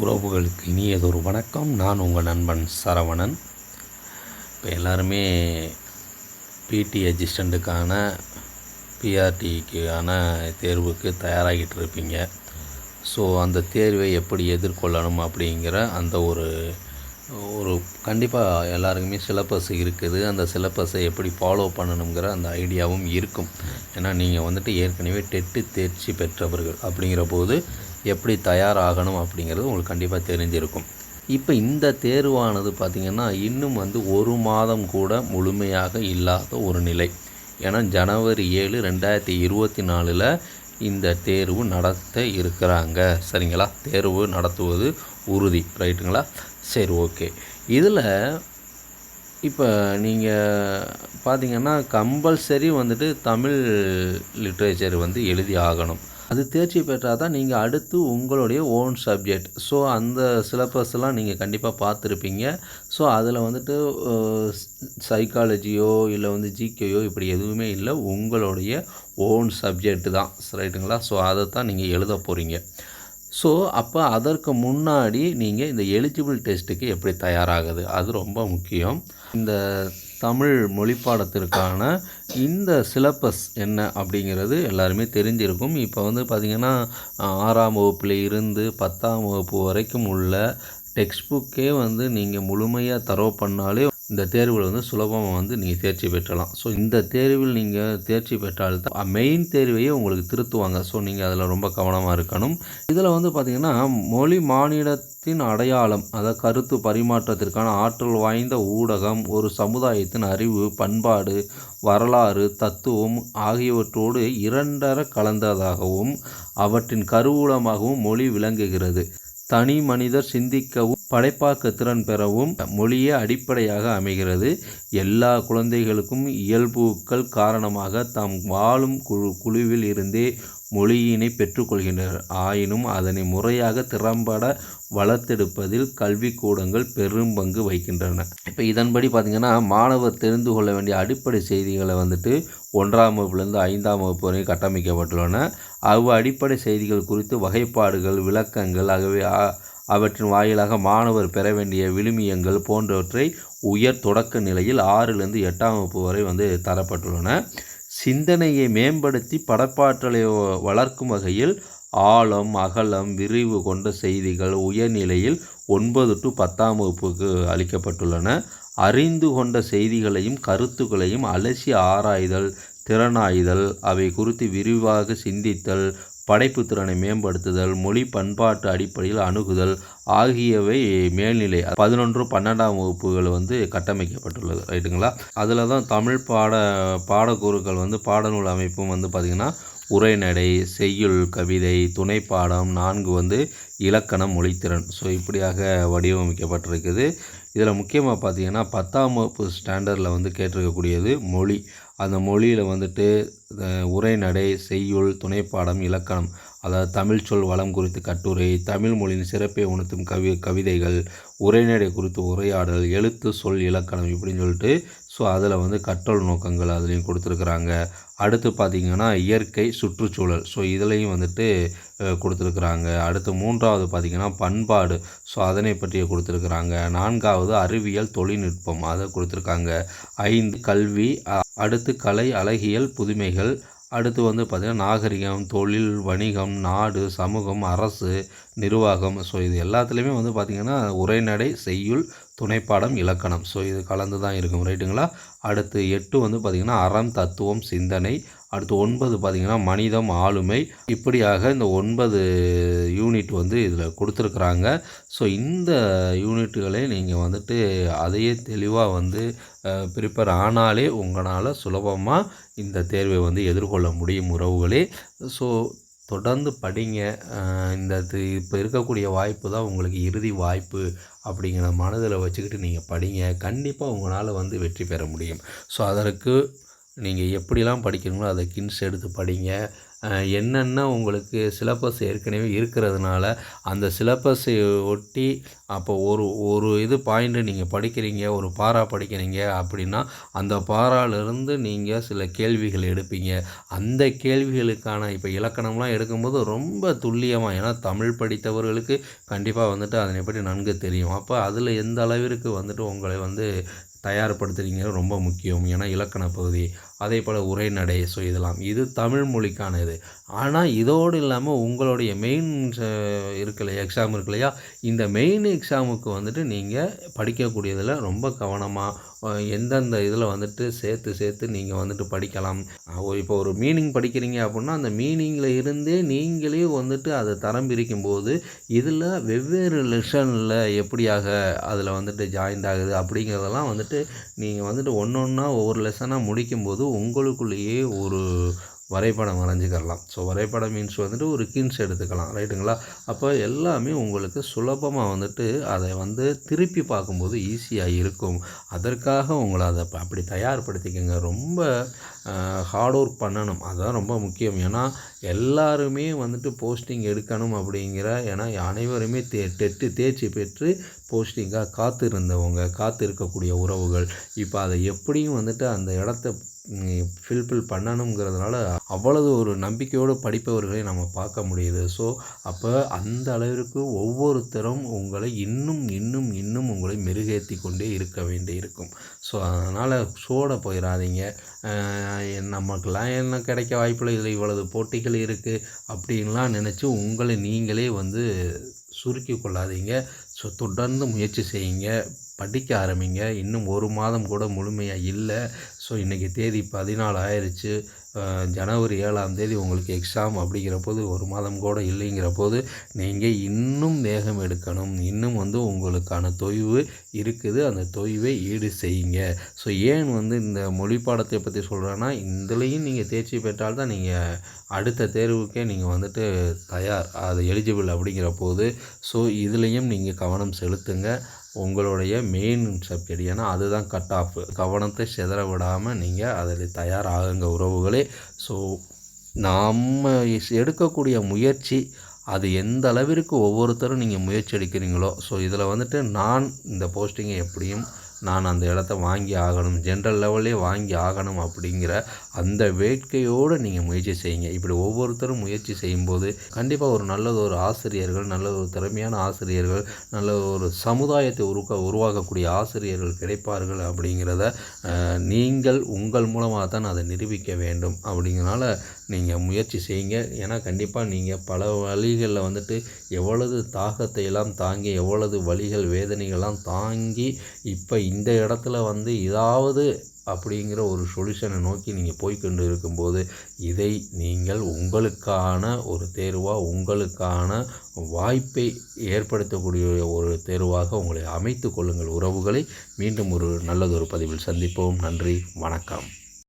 உறவுகளுக்கு இனியதொரு வணக்கம். நான் உங்கள் நண்பன் சரவணன். இப்போ எல்லாருமே பிடி அசிஸ்டண்ட்டுக்கான பிஆர்டிக்கான தேர்வுக்கு தயாராகிட்டு இருப்பீங்க. ஸோ அந்த தேர்வை எப்படி எதிர்கொள்ளணும் அப்படிங்கிற அந்த ஒரு ஒரு கண்டிப்பாக எல்லாருக்குமே சிலபஸ் இருக்குது. அந்த சிலபஸை எப்படி ஃபாலோ பண்ணணுங்கிற அந்த ஐடியாவும் இருக்கும். ஏன்னா நீங்கள் வந்துட்டு ஏற்கனவே டெட்டு தேர்ச்சி பெற்றவர்கள் அப்படிங்கிற போது எப்படி தயாராகணும் அப்படிங்கிறது உங்களுக்கு கண்டிப்பாக தெரிஞ்சிருக்கும். இப்போ இந்த தேர்வானது பார்த்திங்கன்னா இன்னும் வந்து ஒரு மாதம் கூட முழுமையாக இல்லாத ஒரு நிலை. ஏன்னா ஜனவரி ஏழு ரெண்டாயிரத்தி இருபத்தி நாலில் இந்த தேர்வு நடத்த இருக்கிறாங்க. சரிங்களா? தேர்வு நடத்துவது உறுதி. ரைட்டுங்களா? சரி ஓகே. இதில் இப்போ நீங்கள் பார்த்தீங்கன்னா கம்பல்சரி வந்துட்டு தமிழ் லிட்ரேச்சர் வந்து எழுதி ஆகணும். அது தேர்ச்சி பெற்றால் தான் நீங்கள் அடுத்து உங்களுடைய ஓன் சப்ஜெக்ட் ஸோ அந்த சிலபஸ்லாம் நீங்கள் கண்டிப்பாக பார்த்துருப்பீங்க. ஸோ அதில் வந்துட்டு சைக்காலஜியோ இல்லை வந்து ஜிகேயோ இப்படி எதுவுமே இல்லை. உங்களுடைய ஓன் சப்ஜெக்ட் தான். ரைட்டுங்களா ஸோ அதை தான் நீங்கள் எழுத போகிறீங்க ஸோ அப்போ அதற்கு முன்னாடி நீங்கள் இந்த எலிஜிபிள் டெஸ்ட்டுக்கு எப்படி தயாராகுது? அது ரொம்ப முக்கியம். இந்த தமிழ் மொழி பாடத்திற்கான இந்த சிலபஸ் என்ன அப்படிங்கிறது எல்லாருமே தெரிஞ்சிருக்கும். இப்போ வந்து பார்த்திங்கன்னா ஆறாம் வகுப்பில் இருந்து பத்தாம் வகுப்பு வரைக்கும் உள்ள டெக்ஸ்ட் புக்கே வந்து நீங்கள் முழுமையாக தரவு பண்ணாலே இந்த தேர்வில் வந்து சுலபமாக வந்து நீங்கள் தேர்ச்சி பெற்றலாம். ஸோ இந்த தேர்வில் நீங்கள் தேர்ச்சி பெற்றால் தான் மெயின் தேர்வையே உங்களுக்கு திருத்துவாங்க. ஸோ நீங்கள் அதில் ரொம்ப கவனமாக இருக்கணும். இதில் வந்து பார்த்திங்கன்னா மொழி மாநிலத்தின் அடையாளம் அதாவது கருத்து பரிமாற்றத்திற்கான ஆற்றல் வாய்ந்த ஊடகம் ஒரு சமுதாயத்தின் அறிவு பண்பாடு வரலாறு தத்துவம் ஆகியவற்றோடு இரண்டர கலந்ததாகவும் அவற்றின் கருவூலமாகவும் மொழி விளங்குகிறது. தனி மனிதர் சிந்திக்கவும் படைப்பாக்க திறன் பெறவும் மொழியே அடிப்படையாக அமைகிறது. எல்லா குழந்தைகளுக்கும் இயல்புக்கள் காரணமாக தாம் வாழும் குழு குழுவில் இருந்தே மொழியினை பெற்றுக்கொள்கின்றனர். ஆயினும் அதனை முறையாக திறம்பட வளர்த்தெடுப்பதில் கல்விக்கூடங்கள் பெரும் பங்கு வகிக்கின்றன. இப்போ இதன்படி பார்த்திங்கன்னா மாணவர் தெரிந்து கொள்ள வேண்டிய அடிப்படை செய்திகளை வந்துட்டு ஒன்றாம் வகுப்புலேருந்து ஐந்தாம் வகுப்பு வரை கட்டமைக்கப்பட்டுள்ளன. அவ்வ அடிப்படை செய்திகள் குறித்து வகைப்பாடுகள் விளக்கங்கள் ஆகவே அவற்றின் வாயிலாக மாணவர் பெற வேண்டிய விழுமியங்கள் போன்றவற்றை உயர் தொடக்க நிலையில் ஆறிலிருந்து எட்டாம் வகுப்பு வரை வந்து தரப்பட்டுள்ளன. சிந்தனையை மேம்படுத்தி படைப்பாற்றலை வளர்க்கும் வகையில் ஆழம் அகலம் விரிவு கொண்ட செய்திகள் உயர்நிலையில் ஒன்பது டு பத்தாம் வகுப்புக்கு அளிக்கப்பட்டுள்ளன. அறிந்து கொண்ட செய்திகளையும் கருத்துக்களையும் அலசி ஆராய்தல் திறனாய்தல் அவை குறித்து விரிவாக சிந்தித்தல் படைப்பு திறனை மேம்படுத்துதல் மொழி பண்பாட்டு அடிப்படையில் அணுகுதல் ஆகியவை மேல்நிலை பதினொன்று பன்னெண்டாம் வகுப்புகள் வந்து கட்டமைக்கப்பட்டுள்ளது. ரைட்டுங்களா அதில் தான் தமிழ் பாட பாடக்கூறுகள் வந்து பாடநூல் அமைப்பும் வந்து பார்த்திங்கன்னா உரைநடை செய்யுள் கவிதை துணைப்பாடம் நான்கு வந்து இலக்கணம் மொழித்திறன். ஸோ இப்படியாக வடிவமைக்கப்பட்டிருக்குது. இதில் முக்கியமாக பார்த்தீங்கன்னா பத்தாம் வகுப்பு ஸ்டாண்டர்டில் வந்து கேட்டிருக்கக்கூடியது மொழி. அந்த மொழியில் வந்துட்டு உரைநடை செய்யுள் துணைப்பாடம் இலக்கணம் அதாவது தமிழ் சொல் வளம் குறித்து கட்டுரை தமிழ் மொழியின் சிறப்பை உணர்த்தும் கவி கவிதைகள் உரைநடை குறித்து உரையாடல் எழுத்து சொல் இலக்கணம் இப்படின்னு சொல்லிட்டு ஸோ அதில் வந்து கற்றல் நோக்கங்கள் அதுலேயும் கொடுத்துருக்குறாங்க. அடுத்து பார்த்திங்கன்னா இயற்கை சுற்றுச்சூழல். ஸோ இதுலேயும் வந்துட்டு கொடுத்துருக்குறாங்க. அடுத்து மூன்றாவது பார்த்திங்கன்னா பண்பாடு. ஸோ அதனை பற்றிய கொடுத்துருக்குறாங்க. நான்காவது அறிவியல் தொழில்நுட்பம். அதை கொடுத்துருக்காங்க. ஐந்து கல்வி. அடுத்து கலை அழகியல் புதுமைகள். அடுத்து வந்து பார்த்திங்கன்னா நாகரிகம் தொழில் வணிகம் நாடு சமூகம் அரசு நிர்வாகம். ஸோ இது எல்லாத்துலேயுமே வந்து பார்த்திங்கன்னா உரைநடை செய்யுள் துணைப்பாடம் இலக்கணம். ஸோ இது கலந்து தான் இருக்கும். ரைட்டுங்களா அடுத்து எட்டு வந்து பார்த்திங்கன்னா அறம் தத்துவம் சிந்தனை. அடுத்து ஒன்பது பார்த்திங்கன்னா மனிதம் ஆளுமை. இப்படியாக இந்த ஒன்பது யூனிட் வந்து இதில் கொடுத்துருக்குறாங்க. ஸோ இந்த யூனிட்டுகளே நீங்கள் வந்துட்டு அதையே தெளிவாக வந்து ப்ரிப்பேர் ஆனாலே உங்களால் சுலபமாக இந்த தேர்வை வந்து எதிர்கொள்ள முடியும் உறவுகளே. ஸோ தொடர்ந்து படிங்க. இந்த இது இப்போ இருக்கக்கூடிய வாய்ப்பு தான் உங்களுக்கு இறுதி வாய்ப்பு அப்படிங்கிற மனதில் வச்சுக்கிட்டு நீங்கள் படிங்க. கண்டிப்பாக உங்களால் வந்து வெற்றி பெற முடியும். ஸோ அதற்கு நீங்கள் எப்படிலாம் படிக்கிறீங்களோ அதை கின்ஸ் எடுத்து படிங்க. என்னென்ன உங்களுக்கு சிலபஸ் ஏற்கனவே இருக்கிறதுனால அந்த சிலபஸை ஒட்டி அப்போ ஒரு ஒரு இது பாயிண்ட்டு நீங்கள் படிக்கிறீங்க ஒரு பாரா படிக்கிறீங்க அப்படின்னா அந்த பாராலிருந்து நீங்கள் சில கேள்விகள் எடுப்பீங்க. அந்த கேள்விகளுக்கான இப்போ இலக்கணம்லாம் எடுக்கும்போது ரொம்ப துல்லியமாக ஏன்னா தமிழ் படித்தவர்களுக்கு கண்டிப்பாக வந்துட்டு அதனை பற்றி நன்கு தெரியும். அப்போ அதில் எந்த அளவிற்கு வந்துட்டு உங்களை வந்து தயார்படுத்துறீங்க ரொம்ப முக்கியம். ஏன்னா இலக்கண பகுதி அதே போல் உரைநடை ஸோ இதெல்லாம். இது தமிழ் மொழிக்கான இது ஆனால் இதோடு இல்லாமல் உங்களுடைய மெயின் இருக்கு இல்லையா எக்ஸாம் இருக்கு இல்லையா இந்த மெயின் எக்ஸாமுக்கு வந்துட்டு நீங்கள் படிக்கக்கூடியதில் ரொம்ப கவனமாக எந்தெந்த இதில் வந்துட்டு சேர்த்து சேர்த்து நீங்கள் வந்துட்டு படிக்கலாம். இப்போ ஒரு மீனிங் படிக்கிறீங்க அப்படின்னா அந்த மீனிங்கில் இருந்தே நீங்களே வந்துட்டு அதை தரம் பிரிக்கும்போது இதில் வெவ்வேறு லெஷனில் எப்படியாக அதில் வந்துட்டு ஜாயின்ட் ஆகுது அப்படிங்கிறதெல்லாம் வந்துட்டு நீங்கள் வந்துட்டு ஒன்று ஒன்றா ஒவ்வொரு லெசனாக முடிக்கும்போது உங்களுக்குள்ளேயே ஒரு வரைபடம் வரைஞ்சிக்கிறலாம் ஸோ வரைபடம் மீன்ஸ் வந்துட்டு ஒரு கின்ஸ் எடுத்துக்கலாம். ரைட்டுங்களா அப்போ எல்லாமே உங்களுக்கு சுலபமாக வந்துட்டு அதை வந்து திருப்பி பார்க்கும்போது ஈஸியாக இருக்கும். அதற்காக உங்களை அதை ப- அப்படி தயார்படுத்திக்கங்க. ரொம்ப ஹார்ட் ஒர்க் பண்ணணும். அதுதான் ரொம்ப முக்கியம். ஏன்னா எல்லாருமே வந்துட்டு போஸ்டிங் எடுக்கணும் அப்படிங்கிற ஏன்னா அனைவருமே தே டெட்டு தேர்ச்சி பெற்று போஸ்டிங்காக காத்து இருந்தவங்க காத்து இருக்கக்கூடிய உறவுகள் இப்போ அதை எப்படியும் வந்துட்டு அந்த இடத்த ஃபில்ஃபில் பண்ணணுங்கிறதுனால அவ்வளவு ஒரு நம்பிக்கையோடு படிப்பவர்களை நம்ம பார்க்க முடியுது. ஸோ அப்போ அந்த அளவிற்கு ஒவ்வொருத்தரும் உங்களை இன்னும் இன்னும் இன்னும் உங்களை மெருகேற்றி கொண்டே இருக்க வேண்டி இருக்கும் ஸோ அதனால் சோட போயிடாதீங்க நமக்கெல்லாம் என்ன கிடைக்க வாய்ப்பில்லை இதில் இவ்வளவு போட்டிகள் இருக்குது அப்படின்லாம் நினச்சி உங்களை நீங்களே வந்து சுருக்கி கொள்ளாதீங்க. ஸோ தொடர்ந்து முயற்சி செய்யுங்க. படிக்க ஆரம்பிங்க. இன்னும் ஒரு மாதம் கூட முழுமையாக இல்லை. ஸோ இன்றைக்கி தேதி பதினாலு ஆயிடுச்சு ஜனவரி ஏழாம் தேதி உங்களுக்கு எக்ஸாம் அப்படிங்கிற போது ஒரு மாதம் கூட இல்லைங்கிற போது நீங்கள் இன்னும் வேகம் எடுக்கணும். இன்னும் வந்து உங்களுக்கான தொய்வு இருக்குது. அந்த தொய்வை ஈடு செய்யுங்க. ஸோ ஏன் வந்து இந்த மொழி பாடத்தை பற்றி சொல்கிறேன்னா இதுலேயும் நீங்கள் தேர்ச்சி பெற்றால் தான் நீங்கள் அடுத்த தேர்வுக்கே நீங்கள் வந்துட்டு தயார் அது எலிஜிபிள் அப்படிங்கிற போது. ஸோ இதுலேயும் நீங்கள் கவனம் செலுத்துங்க. உங்களுடைய மெயின் சப்ஜெக்ட் ஏன்னா அதுதான் கட் ஆஃப் கவனத்தை சிதற விடாமல் நீங்கள் அதில் தயாராகுங்க உறவுகளே. ஸோ நம்ம எடுக்கக்கூடிய முயற்சி அது எந்த அளவிற்கு ஒவ்வொருத்தரும் நீங்கள் முயற்சி எடுக்கிறீங்களோ. ஸோ இதில் வந்துட்டு நான் இந்த போஸ்டிங்கை எப்படியும் நான் அந்த இடத்த வாங்கி ஆகணும் ஜென்ரல் லெவல்லே வாங்கி ஆகணும் அப்படிங்கிற அந்த வேட்கையோடு நீங்கள் முயற்சி செய்யுங்க. இப்படி ஒவ்வொருத்தரும் முயற்சி செய்யும்போது கண்டிப்பாக ஒரு நல்லது ஒரு ஆசிரியர்கள் நல்ல ஒரு திறமையான ஆசிரியர்கள் நல்ல ஒரு சமுதாயத்தை உருவா உருவாக்கக்கூடிய ஆசிரியர்கள் கிடைப்பார்கள் அப்படிங்கிறத நீங்கள் உங்கள் மூலமாக தான் அதை நிரூபிக்க வேண்டும் அப்படிங்கிறனால நீங்கள் முயற்சி செய்யுங்க. ஏன்னா கண்டிப்பாக நீங்கள் பல வழிகளில் வந்துட்டு எவ்வளவு தாகத்தை எல்லாம் தாங்கி எவ்வளவு வழிகள் வேதனைகள்லாம் தாங்கி இப்போ இந்த இடத்துல வந்து ஏதாவது அப்படிங்கிற ஒரு சொல்யூஷனை நோக்கி நீங்கள் போய்க்கொண்டு இருக்கும்போது இதை நீங்கள் உங்களுக்கான ஒரு தேர்வாக உங்களுக்கான வாய்ப்பை ஏற்படுத்தக்கூடிய ஒரு தேர்வாக உங்களை அமைத்து கொள்ளுங்கள். உறவுகளை மீண்டும் ஒரு நல்லதொரு பதிவில் சந்திப்போம். நன்றி. வணக்கம்.